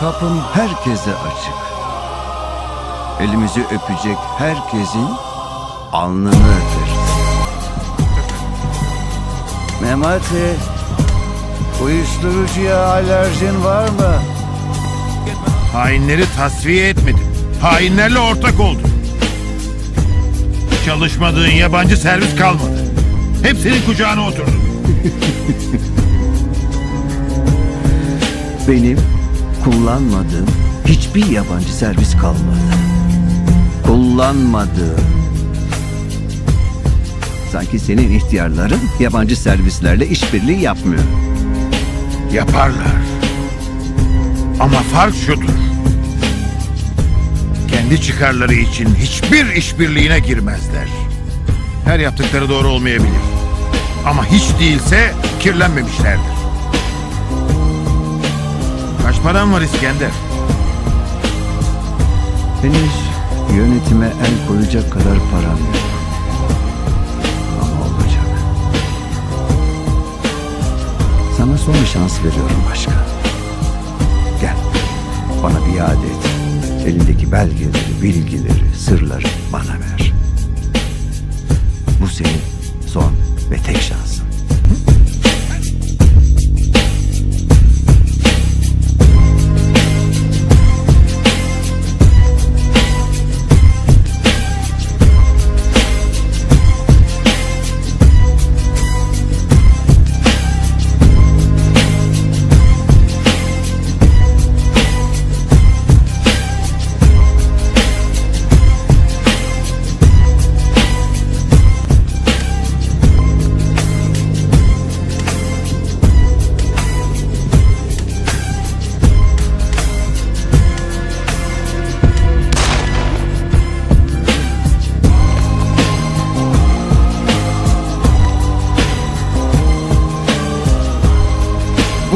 kapım herkese açık. Elimizi öpecek herkesin alnını öperiz. Memati, uyuşturucuya alerjin var mı? Hainleri tasfiye etmedin. Hainlerle ortak oldun. Çalışmadığın yabancı servis kalmadı. Hep senin kucağına oturdu. Benim kullanmadığım hiçbir yabancı servis kalmadı. Kullanmadığım. Sanki senin ihtiyarların yabancı servislerle işbirliği yapmıyor. Yaparlar. Ama fark şudur. Kendi çıkarları için hiçbir işbirliğine girmezler. Her yaptıkları doğru olmayabilir. Ama hiç değilse kirlenmemişlerdir. Kaç paran var İskender? Henüz yönetime el koyacak kadar param yok. Ama olacak. Sana son bir şans veriyorum başkan. Gel. Bana biat et. Elindeki belgeleri, bilgileri, sırları bana ver.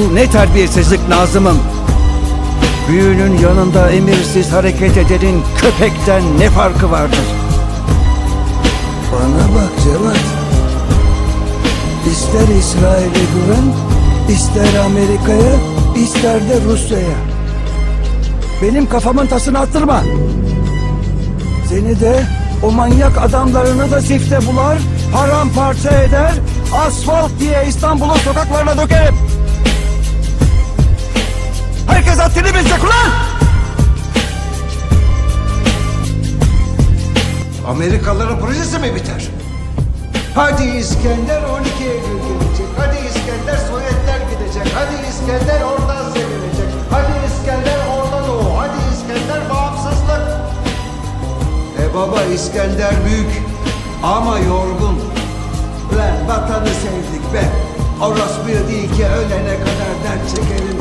Bu ne terbiyesizlik Nazım'ım. Büyüğünün yanında emirsiz hareket edenin köpekten ne farkı vardır? Bana bak Cevat. İster İsrail'e güven, ister Amerika'ya, ister de Rusya'ya. Benim kafamın tasını attırma. Seni de o manyak adamlarını da sifte bular, paramparça eder, asfalt diye İstanbul'un sokaklarına dökerim. Herkes haddini bilecek ulan! Amerikalıların projesi mi biter? Hadi İskender 12 Eylül gelecek. Hadi İskender Sovyetler gidecek. Hadi İskender oradan sevilecek. Hadi İskender orada doğu. Hadi İskender bağımsızlık. E baba İskender büyük ama yorgun. Lan vatanı sevdik be. Orospu değil ki ölene kadar dert çekelim.